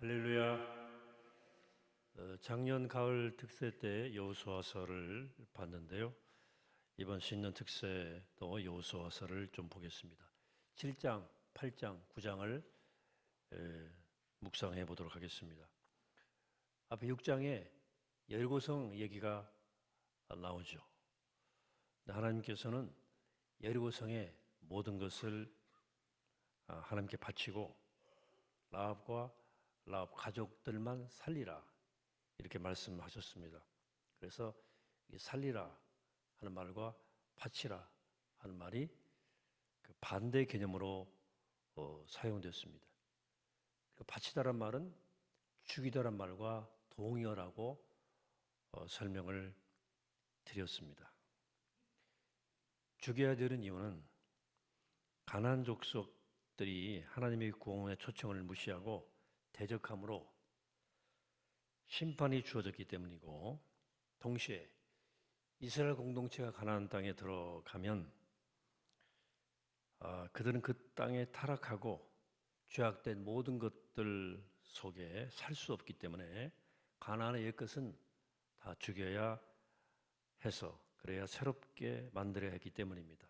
할렐루야. 어, 작년 가을 특세 때 여호수아서를 봤는데요. 이번 신년 특세도 여호수아서를 좀 보겠습니다. 7장, 8장, 9장을 묵상해 보도록 하겠습니다. 앞에 6장에 여리고성 얘기가 나오죠. 하나님께서는 여리고성의 모든 것을 아, 하나님께 바치고 라합과 라합 가족들만 살리라 이렇게 말씀하셨습니다. 그래서 살리라 하는 말과 바치라 하는 말이 그 반대 개념으로 어, 사용됐습니다. 그 바치다란 말은 죽이다란 말과 동의어라고 어, 설명을 드렸습니다. 죽여야 되는 이유는 가난 족속들이 하나님의 구원의 초청을 무시하고 대적함으로 심판이 주어졌기 때문이고 동시에 이스라엘 공동체가 가나안 땅에 들어가면 아, 그들은 그 땅에 타락하고 죄악된 모든 것들 속에 살 수 없기 때문에 가나안의 옛것은 다 죽여야 해서 그래야 새롭게 만들어야 했기 때문입니다.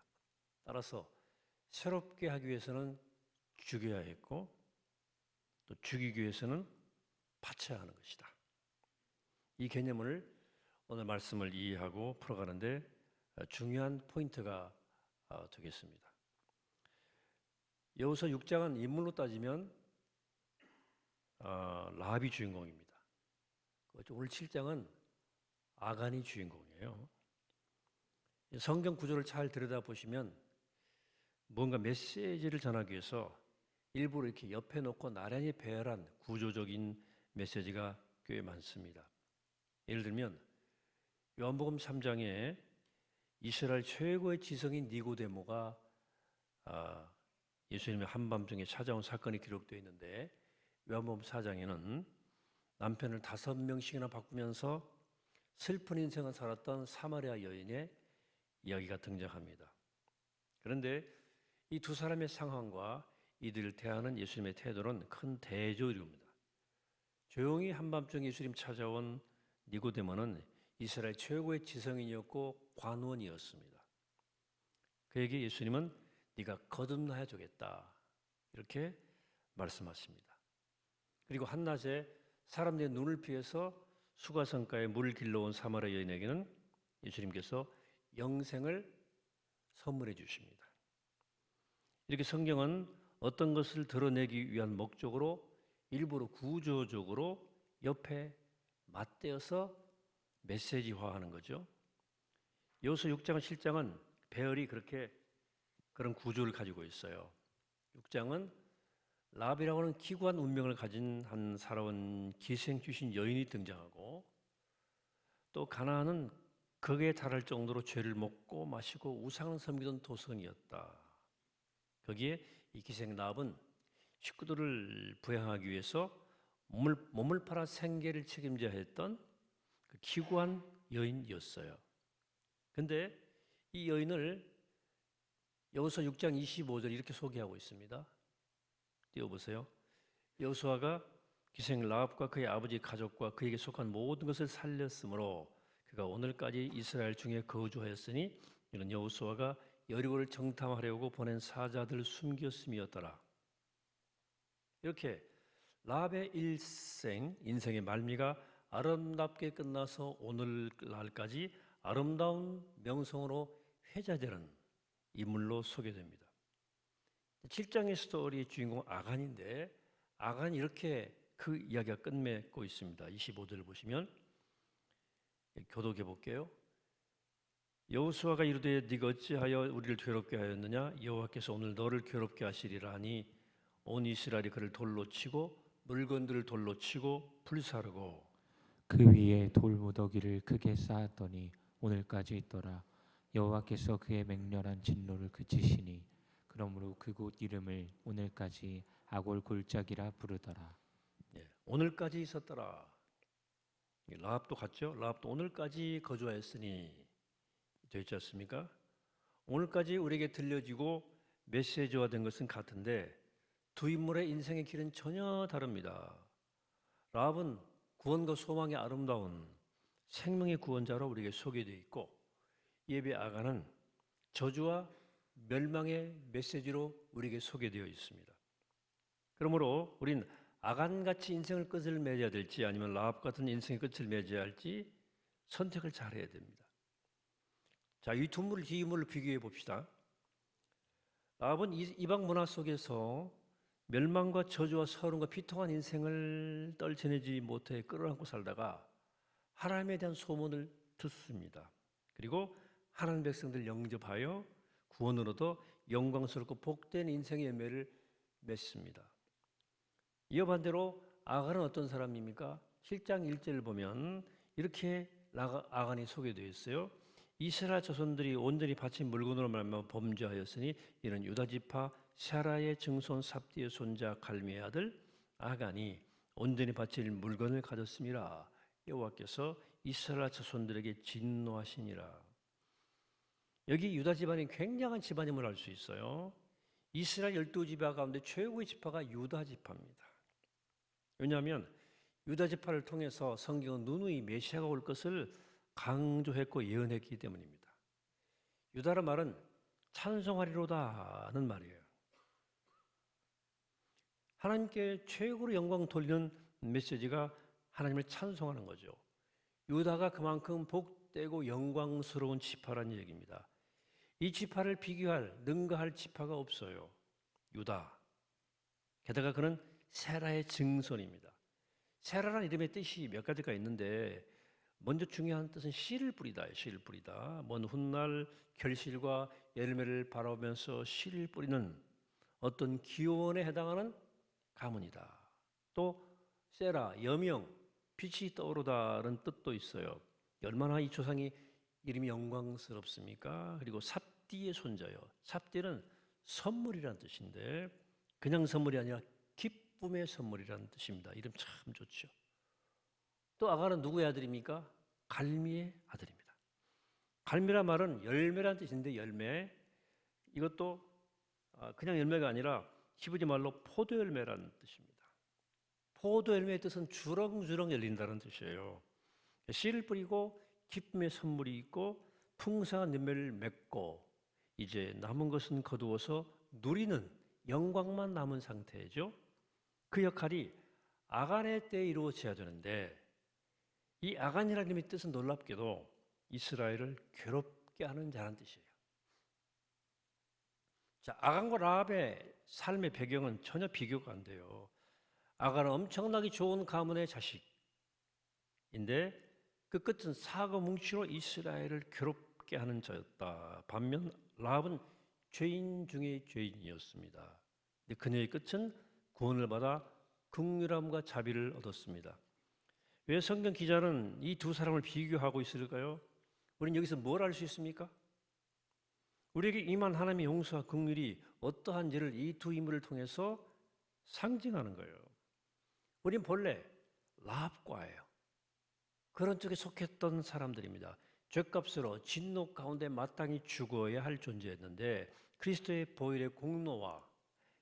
따라서 새롭게 하기 위해서는 죽여야 했고 또 죽이기 위해서는 바쳐야 하는 것이다. 이 개념을 오늘 말씀을 이해하고 풀어가는데 중요한 포인트가 어, 되겠습니다. 여호서 6장은 인물로 따지면 어, 라합이 주인공입니다. 오늘 7장은 아간이 주인공이에요. 성경 구조를 잘 들여다보시면 뭔가 메시지를 전하기 위해서 일부러 이렇게 옆에 놓고 나란히 배열한 구조적인 메시지가 꽤 많습니다. 예를 들면 요한복음 3장에 이스라엘 최고의 지성인 니고데모가 아, 예수님의 한밤중에 찾아온 사건이 기록되어 있는데 요한복음 4장에는 남편을 다섯 명씩이나 바꾸면서 슬픈 인생을 살았던 사마리아 여인의 이야기가 등장합니다. 그런데 이 두 사람의 상황과 이들을 대하는 예수님의 태도는 큰 대조입니다. 조용히 한밤중 예수님 찾아온 니고데모는 이스라엘 최고의 지성인이었고 관원이었습니다. 그에게 예수님은 네가 거듭나야 주겠다 이렇게 말씀하십니다. 그리고 한낮에 사람들의 눈을 피해서 수가성가에 물을 길러온 사마리아 여인에게는 예수님께서 영생을 선물해 주십니다. 이렇게 성경은 어떤 것을 드러내기 위한 목적으로 일부러 구조적으로 옆에 맞대어서 메시지화하는 거죠. 여호수 6장과 7장은 배열이 그렇게 그런 구조를 가지고 있어요. 6장은 라비라고 하는 기구한 운명을 가진 한 살아온 기생 주신 여인이 등장하고 또 가나안은 거기에 달할 정도로 죄를 먹고 마시고 우상을 섬기던 도성이었다. 거기에 이 기생 라합은 식구들을 부양하기 위해서 몸을, 몸을 팔아 생계를 책임져야 했던 그 기구한 여인이었어요. 근데 이 여인을 여호수 6장 25절 이렇게 소개하고 있습니다. 띄워보세요. 여호수아가 기생 라합과 그의 아버지 가족과 그에게 속한 모든 것을 살렸으므로 그가 오늘까지 이스라엘 중에 거주하였으니 이는 여호수아가 여리고를 정탐하려고 보낸 사자들 숨겼음이었더라. 이렇게 라합의 일생 인생의 말미가 아름답게 끝나서 오늘날까지 아름다운 명성으로 회자되는 인물로 소개됩니다. 7장의 스토리의 주인공 아간인데 아간이 이렇게 그 이야기가 끝맺고 있습니다. 25절을 보시면 교독해 볼게요. 여호수아가 이르되 네가 어찌하여 우리를 괴롭게 하였느냐 여호와께서 오늘 너를 괴롭게 하시리라 하니 온 이스라엘이 그를 돌로 치고 물건들을 돌로 치고 불사르고 그 위에 돌 무더기를 크게 쌓았더니 오늘까지 있더라 여호와께서 그의 맹렬한 진노를 그치시니 그러므로 그곳 이름을 오늘까지 아골 골짜기라 부르더라 예, 오늘까지 있었더라. 라합도 갔죠. 라합도 오늘까지 거주하였으니 되지 않습니까? 오늘까지 우리에게 들려지고 메시지화된 것은 같은데 두 인물의 인생의 길은 전혀 다릅니다. 라합은 구원과 소망의 아름다운 생명의 구원자로 우리에게 소개되어 있고 예배 아가는 저주와 멸망의 메시지로 우리에게 소개되어 있습니다. 그러므로 우린 아간같이 인생을 끝을 맺어야 될지 아니면 라합 같은 인생의 끝을 맺어야 할지 선택을 잘해야 됩니다. 자, 이 두 물을 비유물을 비교해 봅시다. 라합은 이- 이방 문화 속에서 멸망과 저주와 서름과 비통한 인생을 떨쳐내지 못해 끌어안고 살다가 하나님에 대한 소문을 듣습니다. 그리고 하나님 백성들 영접하여 구원으로도 영광스럽고 복된 인생의 열매를 맺습니다. 이어 반대로 아간은 어떤 사람입니까? 7장 1절을 보면 이렇게 아간이 소개되어 있어요. 이스라엘 자손들이 온전히 바친 물건으로 말하며 범죄하였으니 이는 유다 지파 샤라의 증손 삽디의 손자 갈미의 아들 아간이 온전히 바칠 물건을 가졌습니다. 여호와께서 이스라엘 자손들에게 진노하시니라. 여기 유다 집안이 굉장한 집안임을 알 수 있어요. 이스라엘 열두 지파 가운데 최고의 지파가 유다 지파입니다. 왜냐하면 유다 지파를 통해서 성경은 누누이 메시아가 올 것을 강조했고 예언했기 때문입니다. 유다란 말은 찬송하리로다 는 말이에요. 하나님께 최고로 영광 돌리는 메시지가 하나님을 찬송하는 거죠. 유다가 그만큼 복되고 영광스러운 지파라는 얘기입니다. 이 지파를 비교할 능가할 지파가 없어요. 유다. 게다가 그는 세라의 증손입니다. 세라라는 이름의 뜻이 몇 가지가 있는데 먼저 중요한 뜻은 씨를 뿌리다예요. 씨를 뿌리다. 먼 훗날 결실과 열매를 바라보면서 씨를 뿌리는 어떤 기원에 해당하는 가문이다. 또 세라 여명 빛이 떠오르다는 뜻도 있어요. 얼마나 이 조상이 이름이 영광스럽습니까? 그리고 삽디의 손자요. 삽디는 선물이라는 뜻인데 그냥 선물이 아니라 기쁨의 선물이라는 뜻입니다. 이름 참 좋죠. 또 아가는 누구의 아들입니까? 갈미의 아들입니다. 갈미란 말은 열매라는 뜻인데 열매 이것도 아, 그냥 열매가 아니라 히브리 말로 포도 열매라는 뜻입니다. 포도 열매의 뜻은 주렁주렁 열린다는 뜻이에요. 씨를 뿌리고 기쁨의 선물이 있고 풍성한 열매를 맺고 이제 남은 것은 거두어서 누리는 영광만 남은 상태죠. 그 역할이 아간의 때에 이루어져야 되는데 이 아간이라는 이름의 뜻은 놀랍게도 이스라엘을 괴롭게 하는 자란 뜻이에요. 자, 아간과 라합의 삶의 배경은 전혀 비교가 안 돼요. 아간은 엄청나게 좋은 가문의 자식인데 그 끝은 사고 뭉치로 이스라엘을 괴롭게 하는 자였다. 반면 라합은 죄인 중의 죄인이었습니다. 근데 그녀의 끝은 구원을 받아 극률함과 자비를 얻었습니다. 왜 성경 기자는 이 두 사람을 비교하고 있을까요? 우리는 여기서 뭘 알 수 있습니까? 우리에게 임한 하나님의 용서와 긍휼이 어떠한지를 이두 인물을 통해서 상징하는 거예요. 우린 본래 라합과예요. 그런 쪽에 속했던 사람들입니다. 죄값으로 진노 가운데 마땅히 죽어야 할 존재였는데 그리스도의 보혈의 공로와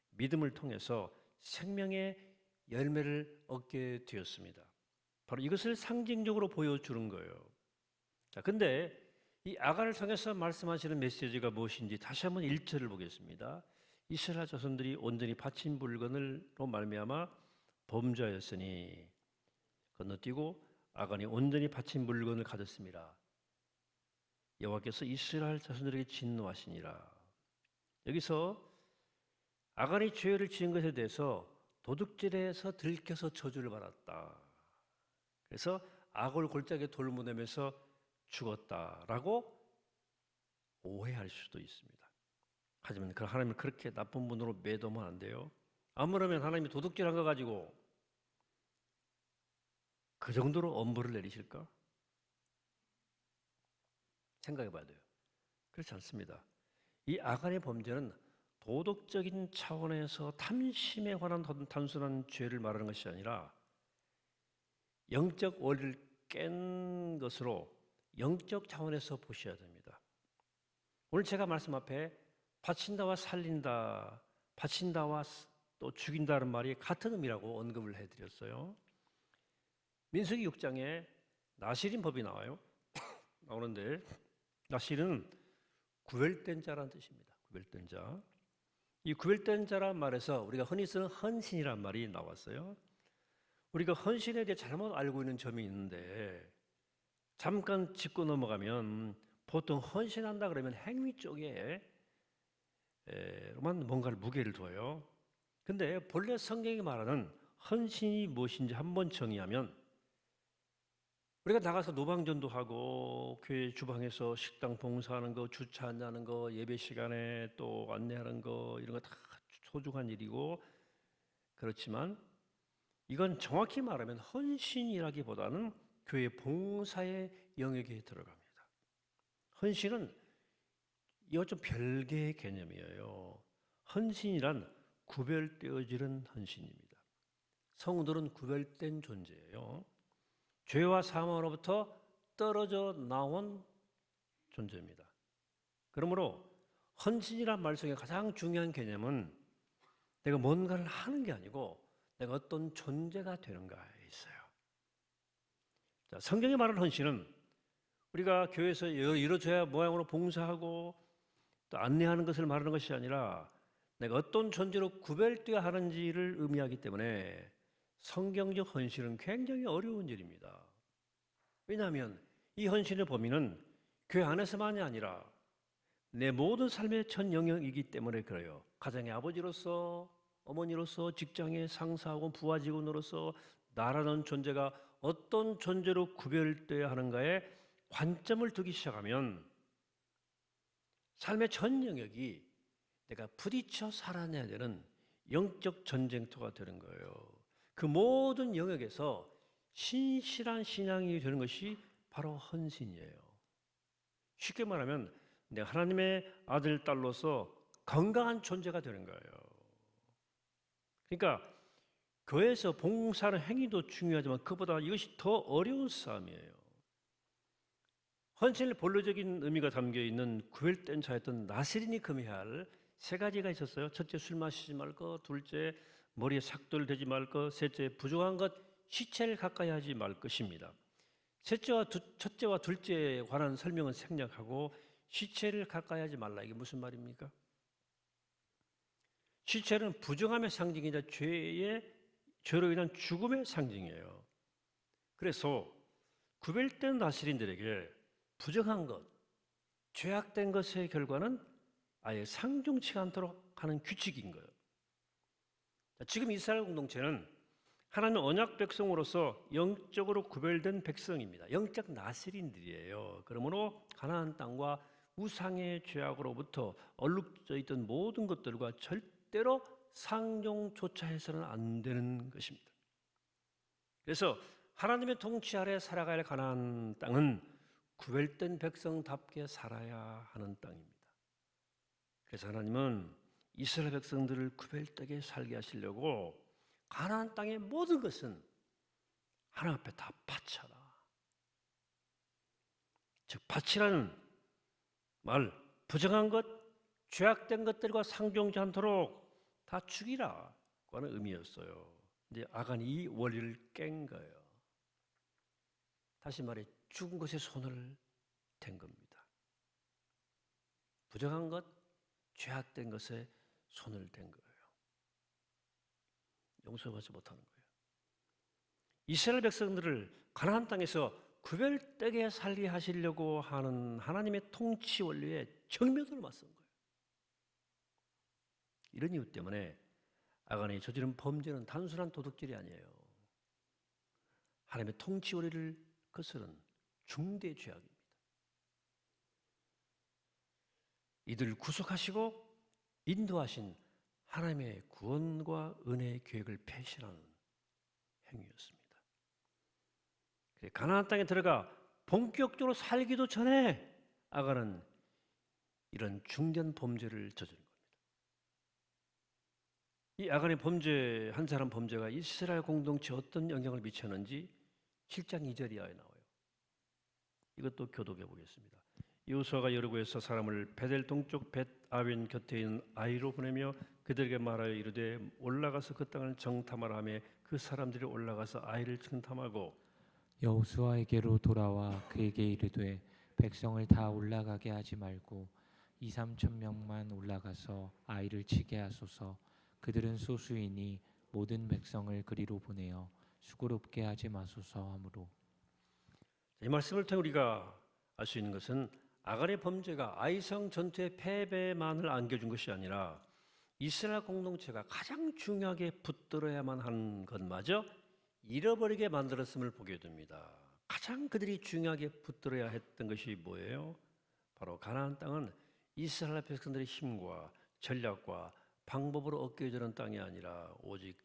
믿음을 통해서 생명의 열매를 얻게 되었습니다. 바로 이것을 상징적으로 보여주는 거예요. 자, 근데 이 아간을 통해서 말씀하시는 메시지가 무엇인지 다시 한번 1절을 보겠습니다. 이스라엘 자손들이 온전히 바친 물건을로 말미암아 범죄하였으니 건너뛰고 아간이 온전히 바친 물건을 가졌습니다. 여호와께서 이스라엘 자손들에게 진노하시니라. 여기서 아간이 죄를 지은 것에 대해서 도둑질에서 들켜서 저주를 받았다. 그래서 악을 골짜기에 돌무내면서 죽었다라고 오해할 수도 있습니다. 하지만 그 하나님을 그렇게 나쁜 분으로 매도면 안 돼요. 아무러면 하나님이 도둑질한 거 가지고 그 정도로 엄벌을 내리실까? 생각해 봐야 돼요. 그렇지 않습니다. 이 아간의 범죄는 도덕적인 차원에서 탐심에 관한 단순한 죄를 말하는 것이 아니라 영적 원리를 깬 것으로 영적 차원에서 보셔야 됩니다. 오늘 제가 말씀 앞에 바친다와 살린다, 바친다와 또 죽인다는 말이 같은 의미라고 언급을 해드렸어요. 민수기 6장에 나시린 법이 나와요. 나오는데 나시는 구별된 자라는 뜻입니다. 구별된 자. 이 구별된 자란 말에서 우리가 흔히 쓰는 헌신이란 말이 나왔어요. 우리가 헌신에 대해 잘못 알고 있는 점이 있는데 잠깐 짚고 넘어가면 보통 헌신한다 그러면 행위 쪽에 에만 뭔가를 무게를 둬요. 근데 본래 성경이 말하는 헌신이 무엇인지 한번 정의하면 우리가 나가서 노방전도 하고 교회 주방에서 식당 봉사하는 거, 주차 한다는 거, 예배 시간에 또 안내하는 거 이런 거 다 소중한 일이고 그렇지만 이건 정확히 말하면 헌신이라기보다는 교회 봉사의 영역에 들어갑니다. 헌신은 이거 좀 별개의 개념이에요. 헌신이란 구별되어지는 헌신입니다. 성들은 구별된 존재예요. 죄와 사망으로부터 떨어져 나온 존재입니다. 그러므로 헌신이란 말 속에 가장 중요한 개념은 내가 뭔가를 하는 게 아니고 내가 어떤 존재가 되는가에 있어요. 자, 성경이 말하는 헌신은 우리가 교회에서 이루어져야 모양으로 봉사하고 또 안내하는 것을 말하는 것이 아니라 내가 어떤 존재로 구별되어야 하는지를 의미하기 때문에 성경적 헌신은 굉장히 어려운 일입니다. 왜냐하면 이 헌신의 범위는 교회 안에서만이 아니라 내 모든 삶의 전 영역이기 때문에 그래요. 가정의 아버지로서, 어머니로서, 직장의 상사하고 부하 직원으로서 나라는 존재가 어떤 존재로 구별되어야 하는가에 관점을 두기 시작하면 삶의 전 영역이 내가 부딪혀 살아내야 되는 영적 전쟁터가 되는 거예요. 그 모든 영역에서 신실한 신앙이 되는 것이 바로 헌신이에요. 쉽게 말하면 내가 하나님의 아들, 딸로서 건강한 존재가 되는 거예요. 그러니까 교회에서 봉사하는 행위도 중요하지만 그보다 이것이 더 어려운 싸움이에요. 헌신의 본래적인 의미가 담겨 있는 구별된 자였던 나시린이 금해야 할세 가지가 있었어요. 첫째 술 마시지 말 것, 둘째 머리에 삭돌 대지 말 것, 셋째 부족한 것 시체를 가까이 하지 말 것입니다. 셋째와 두, 첫째와 둘째에 관한 설명은 생략하고 시체를 가까이 하지 말라 이게 무슨 말입니까? 시체는 부정함의 상징이자 죄의 죄로 인한 죽음의 상징이에요. 그래서 구별된 나시린들에게 부정한 것, 죄악된 것의 결과는 아예 상종치 않도록 하는 규칙인 거예요. 지금 이스라엘 공동체는 하나님의 언약 백성으로서 영적으로 구별된 백성입니다. 영적 나스린들이에요. 그러므로 가나안 땅과 우상의 죄악으로부터 얼룩져 있던 모든 것들과 절대 로 상종조차 해서는 안 되는 것입니다. 그래서 하나님의 통치 아래 살아갈 가나안 땅은 구별된 백성답게 살아야 하는 땅입니다. 그래서 하나님은 이스라엘 백성들을 구별되게 살게 하시려고 가나안 땅의 모든 것은 하나님 앞에 다 바쳐라. 즉 바치라는 말 부정한 것, 죄악된 것들과 상종지 않도록 다 죽이라고 하는 의미였어요. 이제 아간이 이 원리를 깬 거예요. 다시 말해 죽은 것에 손을 댄 겁니다. 부정한 것, 죄악된 것에 손을 댄 거예요. 용서받지 못하는 거예요. 이스라엘 백성들을 가나안 땅에서 구별되게 살게 하시려고 하는 하나님의 통치 원리에 정면으로 맞선 거예요. 이런 이유 때문에 아간이 저지른 범죄는 단순한 도둑질이 아니에요. 하나님의 통치 원리를 거스른 중대 죄악입니다. 이들을 구속하시고 인도하신 하나님의 구원과 은혜의 계획을 배신하는 행위였습니다. 가나안 땅에 들어가 본격적으로 살기도 전에 아가는 이런 중대한 범죄를 저지른 겁니다. 이 아간의 범죄 한 사람 범죄가 이스라엘 공동체에 어떤 영향을 미쳤는지 7장 2절 이하에 나와요. 이것도 교독해 보겠습니다. 요수아가 여리고에서 사람을 베델 동쪽 벳 아웬 곁에 있는 아이로 보내며 그들에게 말하여 이르되 올라가서 그 땅을 정탐하라 하며 그 사람들이 올라가서 아이를 정탐하고 여호수아에게로 돌아와 그에게 이르되 백성을 다 올라가게 하지 말고 이 삼천 명만 올라가서 아이를 치게 하소서 그들은 소수이니 모든 백성을 그리로 보내어 수고롭게 하지 마소서 하므로 이 말씀을 통해 우리가 알 수 있는 것은 아간의 범죄가 아이성 전투의 패배만을 안겨준 것이 아니라 이스라엘 공동체가 가장 중요하게 붙들어야만 하는 것마저 잃어버리게 만들었음을 보게 됩니다. 가장 그들이 중요하게 붙들어야 했던 것이 뭐예요? 바로 가나안 땅은 이스라엘 백성들의 힘과 전략과 방법으로 얻게 되는 땅이 아니라 오직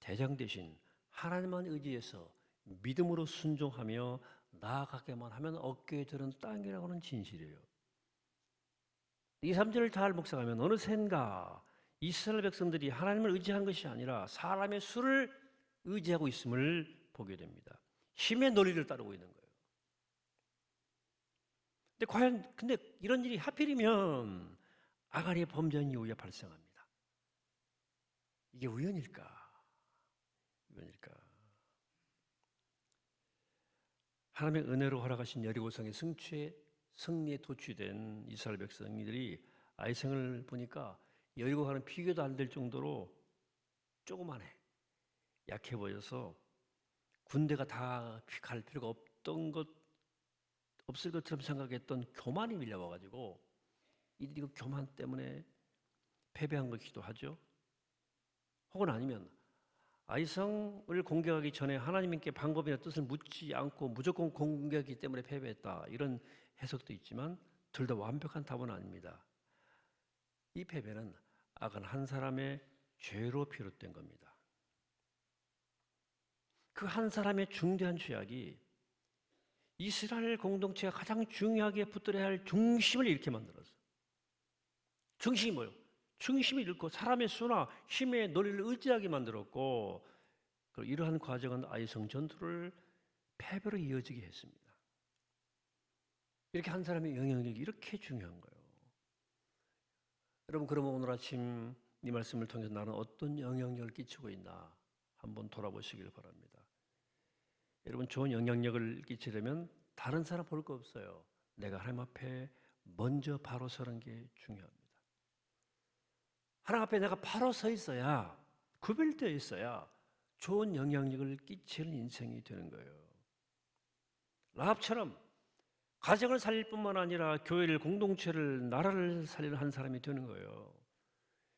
대장 대신 하나님만 의지해서 믿음으로 순종하며 나아가게만 하면 얻게 되는 땅이라고 하는 진실이에요. 이 3절을 잘 묵상하면 어느샌가 이스라엘 백성들이 하나님을 의지한 것이 아니라 사람의 수를 의지하고 있음을 보게 됩니다. 힘의 논리를 따르고 있는 거예요. 근데 과연 근데 이런 일이 하필이면 아가리의 범죄한 이후에 발생합니다. 이게 우연일까? 우연일까? 하나님의 은혜로 허락하신 여리고성의 승취에 승리에 도취된 이스라엘 백성들이 아이성을 보니까 여리고와는 비교도 안 될 정도로 조그만해 약해 보여서 군대가 다 갈 필요가 없던 것 없을 것처럼 생각했던 교만이 밀려와가지고 이들이 그 교만 때문에 패배한 것이기도 하죠. 혹은 아니면 아이성을 공격하기 전에 하나님께 방법이나 뜻을 묻지 않고 무조건 공격하기 때문에 패배했다 이런 해석도 있지만 둘 다 완벽한 답은 아닙니다. 이 패배는 악한 한 사람의 죄로 비롯된 겁니다. 그 한 사람의 중대한 죄악이 이스라엘 공동체가 가장 중요하게 붙들어야 할 중심을 이렇게 만들었어. 중심이 뭐요? 중심을 잃고 사람의 수나 힘의 논리를 의지하게 만들었고 이러한 과정은 아이성 전투를 패배로 이어지게 했습니다. 이렇게 한 사람의 영향력이 이렇게 중요한 거예요. 여러분 그러면 오늘 아침 이 말씀을 통해서 나는 어떤 영향력을 끼치고 있나 한번 돌아보시길 바랍니다. 여러분 좋은 영향력을 끼치려면 다른 사람 볼 거 없어요. 내가 하나님 앞에 먼저 바로 서는 게 중요합니다. 하나님 앞에 내가 바로 서 있어야 구별되어 있어야 좋은 영향력을 끼치는 인생이 되는 거예요. 라합처럼 가정을 살릴 뿐만 아니라 교회를 공동체를 나라를 살리는 한 사람이 되는 거예요.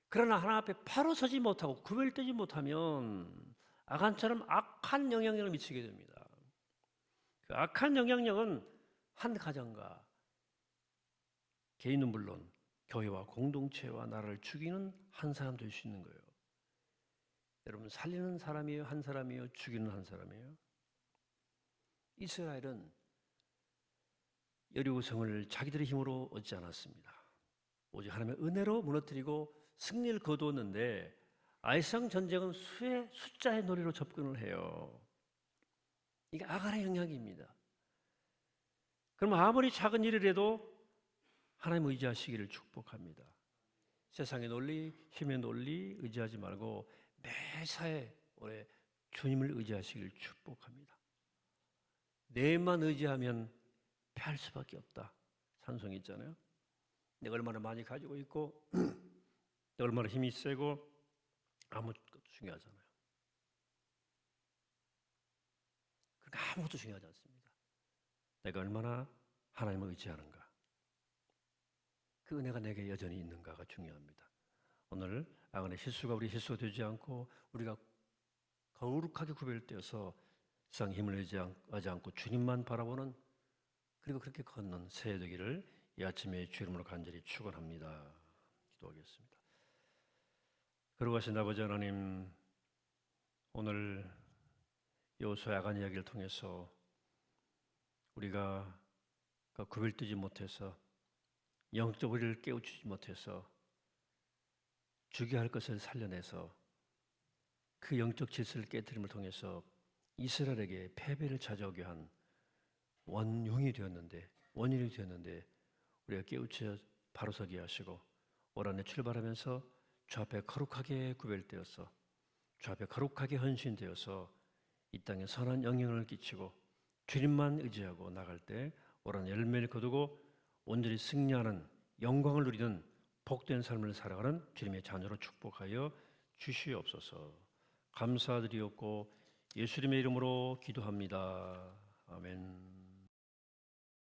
그러나 하나 앞에 바로 서지 못하고 구별되지 못하면 아간처럼 악한 영향력을 미치게 됩니다. 그 악한 영향력은 한 가정과 개인은 물론 교회와 공동체와 나라를 죽이는 한 사람 될 수 있는 거예요. 여러분 살리는 사람이에요, 한 사람이에요, 죽이는 한 사람이에요. 이스라엘은 여리고성을 자기들의 힘으로 얻지 않았습니다. 오직 하나님의 은혜로 무너뜨리고 승리를 거두었는데 아이성 전쟁은 수의 숫자의 놀이로 접근을 해요. 이게 아간의 영향입니다. 그럼 아무리 작은 일이라도 하나님 의지하시기를 축복합니다. 세상의 논리, 힘의 논리 의지하지 말고 매사에 올해 주님을 의지하시기를 축복합니다. 내만 의지하면 패할 수밖에 없다. 찬송이 있잖아요. 내가 얼마나 많이 가지고 있고 내가 얼마나 힘이 세고 아무것도 중요하잖아요. 그러니까 아무것도 중요하지 않습니다. 내가 얼마나 하나님을 의지하는가. 그 은혜가 내게 여전히 있는가가 중요합니다. 오늘 아간의 실수가 우리 실수가 되지 않고 우리가 거룩하게 구별되어서 세상 힘을 의지하지 않고 주님만 바라보는 그리고 그렇게 걷는 새해 되기를 이 아침에 주 이름으로 간절히 축원합니다. 기도하겠습니다. 그러고하신 아버지 하나님 오늘 여호수 야간 이야기를 통해서 우리가 그 구별되지 못해서 영적 우리를 깨우치지 못해서 죽여야 할 것을 살려내서 그 영적 질서를 깨뜨림을 통해서 이스라엘에게 패배를 찾아오게 한 원흉이 되었는데 원인이 되었는데 우리가 깨우쳐 바로 서게 하시고 올 한해 출발하면서 주 앞에 거룩하게 구별되어서 주 앞에 거룩하게 헌신되어서 이 땅에 선한 영향을 끼치고 주님만 의지하고 나갈 때 오란 열매를 거두고 온전히 승리하는 영광을 누리는 복된 삶을 살아가는 주님의 자녀로 축복하여 주시옵소서. 감사드리옵고 예수님의 이름으로 기도합니다. 아멘.